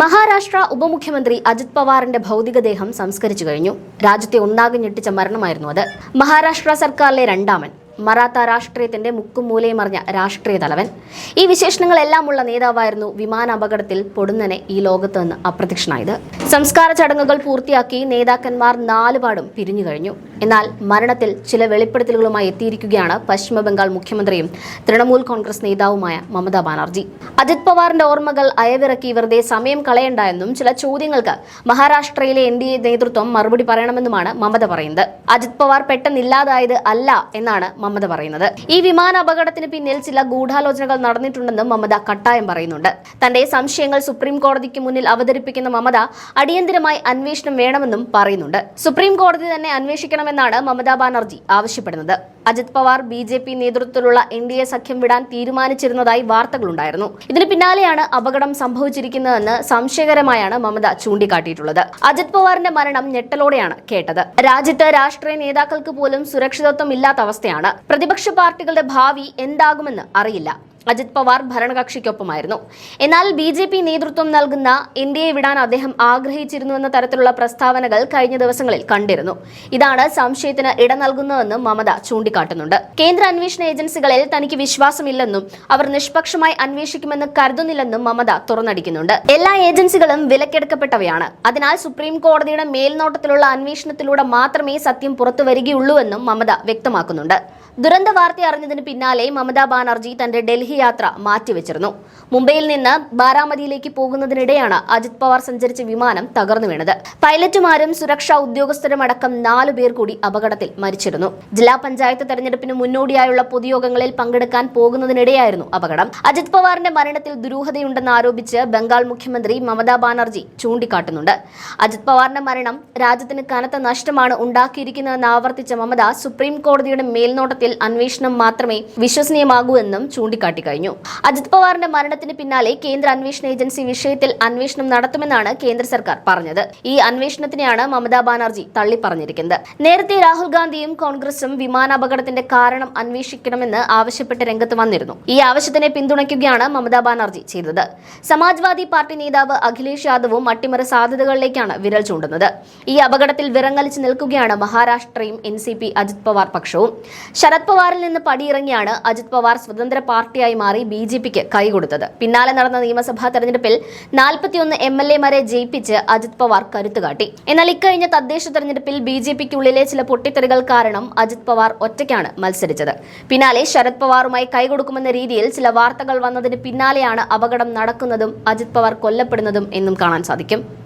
മഹാരാഷ്ട്ര ഉപമുഖ്യമന്ത്രി അജിത് പവാറിന്റെ ഭൗതികദേഹം സംസ്കരിച്ചു കഴിഞ്ഞു. രാജ്യത്തെ ഒന്നാകെ ഞെട്ടിച്ച മരണമായിരുന്നു അത്. മഹാരാഷ്ട്ര സർക്കാരിലെ രണ്ടാമൻ മറാത്ത രാഷ്ട്രീയത്തിന്റെ മുക്കും മൂലയും അറിഞ്ഞ രാഷ്ട്രീയ തലവൻ. ഈ വിശേഷണങ്ങളെല്ലാം ഉള്ള നേതാവായിരുന്നു വിമാന അപകടത്തിൽ പൊടുന്നനെ ഈ ലോകത്ത് നിന്ന് അപ്രത്യക്ഷനായത്. സംസ്കാര ചടങ്ങുകൾ പൂർത്തിയാക്കി നേതാക്കന്മാർ നാലുപാടും പിരിഞ്ഞു കഴിഞ്ഞു. എന്നാൽ മരണത്തിൽ ചില വെളിപ്പെടുത്തലുകളുമായി എത്തിയിരിക്കുകയാണ് പശ്ചിമ ബംഗാൾ മുഖ്യമന്ത്രിയും തൃണമൂൽ കോൺഗ്രസ് നേതാവുമായ മമതാ ബാനർജി. അജിത് പവാറിന്റെ ഓർമ്മകൾ അയവിറക്കി വെറുതെ സമയം കളയണ്ട എന്നും ചില ചോദ്യങ്ങൾക്ക് മഹാരാഷ്ട്രയിലെ എൻ ഡി എ നേതൃത്വം മറുപടി പറയണമെന്നുമാണ് മമത പറയുന്നത്. അജിത് പവാർ പെട്ടെന്നില്ലാതായത് അല്ല എന്നാണ് മമത പറയുന്നത്. ഈ വിമാന അപകടത്തിന് പിന്നിൽ ചില ഗൂഢാലോചനകൾ നടന്നിട്ടുണ്ടെന്നും മമത കട്ടായം പറയുന്നുണ്ട്. തന്റെ സംശയങ്ങൾ സുപ്രീം കോടതിക്ക് മുന്നിൽ അവതരിപ്പിക്കുന്ന മമത അടിയന്തിരമായി അന്വേഷണം വേണമെന്നും പറയുന്നുണ്ട്. സുപ്രീം കോടതി തന്നെ അന്വേഷിക്കണമെന്നാണ് മമതാ ബാനർജി ആവശ്യപ്പെടുന്നത്. Ajit Pawar B J P നേതൃത്വത്തിലുള്ള എൻ ഡി എ സഖ്യം വിടാൻ തീരുമാനിച്ചിരുന്നതായി വാർത്തകളുണ്ടായിരുന്നു. ഇതിന് പിന്നാലെയാണ് അപകടം സംഭവിച്ചിരിക്കുന്നതെന്ന് സംശയകരമായാണ് മമത ചൂണ്ടിക്കാട്ടിയിട്ടുള്ളത്. അജിത് പവാറിന്റെ മരണം ഞെട്ടലോടെയാണ് കേട്ടത്. രാജ്യത്ത് രാഷ്ട്രീയ നേതാക്കൾക്ക് പോലും സുരക്ഷിതത്വം ഇല്ലാത്ത അവസ്ഥയാണ്. പ്രതിപക്ഷ പാർട്ടികളുടെ ഭാവി എന്താകുമെന്ന് അറിയില്ല. അജിത് പവാർ ഭരണകക്ഷിക്കൊപ്പമായിരുന്നു. എന്നാൽ ബി ജെ പി നേതൃത്വം നൽകുന്ന ഇന്ത്യയെ വിടാൻ അദ്ദേഹം ആഗ്രഹിച്ചിരുന്നുവെന്ന തരത്തിലുള്ള പ്രസ്താവനകൾ കഴിഞ്ഞ ദിവസങ്ങളിൽ കണ്ടിരുന്നു. ഇതാണ് സംശയത്തിന് ഇട നൽകുന്നതെന്നും മമത ചൂണ്ടിക്കാട്ടുന്നുണ്ട്. കേന്ദ്ര അന്വേഷണ ഏജൻസികളിൽ തനിക്ക് വിശ്വാസമില്ലെന്നും അവർ നിഷ്പക്ഷമായി അന്വേഷിക്കുമെന്ന് കരുതുന്നില്ലെന്നും മമത തുറന്നടിക്കുന്നുണ്ട്. എല്ലാ ഏജൻസികളും വിലക്കെടുക്കപ്പെട്ടവയാണ്. അതിനാൽ സുപ്രീം കോടതിയുടെ മേൽനോട്ടത്തിലുള്ള അന്വേഷണത്തിലൂടെ മാത്രമേ സത്യം പുറത്തു വരികയുള്ളൂവെന്നും മമത വ്യക്തമാക്കുന്നുണ്ട്. ദുരന്ത വാർത്ത അറിഞ്ഞതിന് പിന്നാലെ മമതാ ബാനർജി തന്റെ ഡൽഹി യാത്ര മാറ്റിവെച്ചിരുന്നു. മുംബൈയിൽ നിന്ന് ബാരാമതിയിലേക്ക് പോകുന്നതിനിടെയാണ് അജിത് പവാർ സഞ്ചരിച്ച വിമാനം തകർന്നു വീണത്. പൈലറ്റുമാരും സുരക്ഷാ ഉദ്യോഗസ്ഥരുമടക്കം നാലു പേർ കൂടി അപകടത്തിൽ മരിച്ചിരുന്നു. ജില്ലാ പഞ്ചായത്ത് തെരഞ്ഞെടുപ്പിന് മുന്നോടിയായുള്ള പൊതുയോഗങ്ങളിൽ പങ്കെടുക്കാൻ പോകുന്നതിനിടെയായിരുന്നു അപകടം. അജിത് പവാറിന്റെ മരണത്തിൽ ദുരൂഹതയുണ്ടെന്ന് ആരോപിച്ച് ബംഗാൾ മുഖ്യമന്ത്രി മമതാ ബാനർജി ചൂണ്ടിക്കാട്ടുന്നുണ്ട്. അജിത് പവാറിന്റെ മരണം രാജ്യത്തിന് കനത്ത നഷ്ടമാണ് ഉണ്ടാക്കിയിരിക്കുന്നതെന്ന് ആവർത്തിച്ച മമത സുപ്രീം കോടതിയുടെ മേൽനോട്ടത്തിൽ അന്വേഷണം മാത്രമേ വിശ്വസനീയമാകൂ എന്നും ചൂണ്ടിക്കാട്ടി കഴിഞ്ഞു. അജിത് പവാറിന്റെ മരണത്തിന് പിന്നാലെ കേന്ദ്ര അന്വേഷണ ഏജൻസി വിഷയത്തിൽ അന്വേഷണം നടത്തുമെന്നാണ് കേന്ദ്ര സർക്കാർ പറഞ്ഞത്. ഈ അന്വേഷണത്തിനെയാണ് മമതാ ബാനർജി തള്ളിപ്പറഞ്ഞിരിക്കുന്നത്. നേരത്തെ രാഹുൽ ഗാന്ധിയും കോൺഗ്രസും വിമാനാപകടത്തിന്റെ കാരണം അന്വേഷിക്കണമെന്ന് ആവശ്യപ്പെട്ട് രംഗത്ത് വന്നിരുന്നു. ഈ ആവശ്യത്തിനെ പിന്തുണയ്ക്കുകയാണ് മമതാ ബാനർജി ചെയ്തത്. സമാജ്വാദി പാർട്ടി നേതാവ് അഖിലേഷ് യാദവും അട്ടിമറി സാധ്യതകളിലേക്കാണ് വിരൽ ചൂണ്ടുന്നത്. ഈ അപകടത്തിൽ വിറങ്ങലിച്ച് നിൽക്കുകയാണ് മഹാരാഷ്ട്രയും N C P Ajit Pawar പക്ഷവും. Sharad പവാറിൽ നിന്ന് പടിയിറങ്ങിയാണ് അജിത് പവാർ സ്വതന്ത്ര പാർട്ടിയായി മാറി ബി ജെ പിക്ക് കൈകൊടുത്തത് പിന്നാലെ നടന്ന നിയമസഭാ തെരഞ്ഞെടുപ്പിൽ നാൽപ്പത്തിയൊന്ന് എം എൽ എമാരെ ജയിപ്പിച്ച് അജിത് പവാർ കരുത്തുകാട്ടി എന്നാൽ ഇക്കഴിഞ്ഞ തദ്ദേശ തെരഞ്ഞെടുപ്പിൽ ബി ജെ പിക്കുള്ളിലെ ചില പൊട്ടിത്തെറികൾ കാരണം അജിത് പവാർ ഒറ്റയ്ക്കാണ് മത്സരിച്ചത്. പിന്നാലെ ശരത് പവാറുമായി കൈകൊടുക്കുമെന്ന രീതിയിൽ ചില വാർത്തകൾ വന്നതിന് പിന്നാലെയാണ് അപകടം നടക്കുന്നതും അജിത് പവാർ കൊല്ലപ്പെടുന്നതും എന്നും കാണാൻ സാധിക്കും.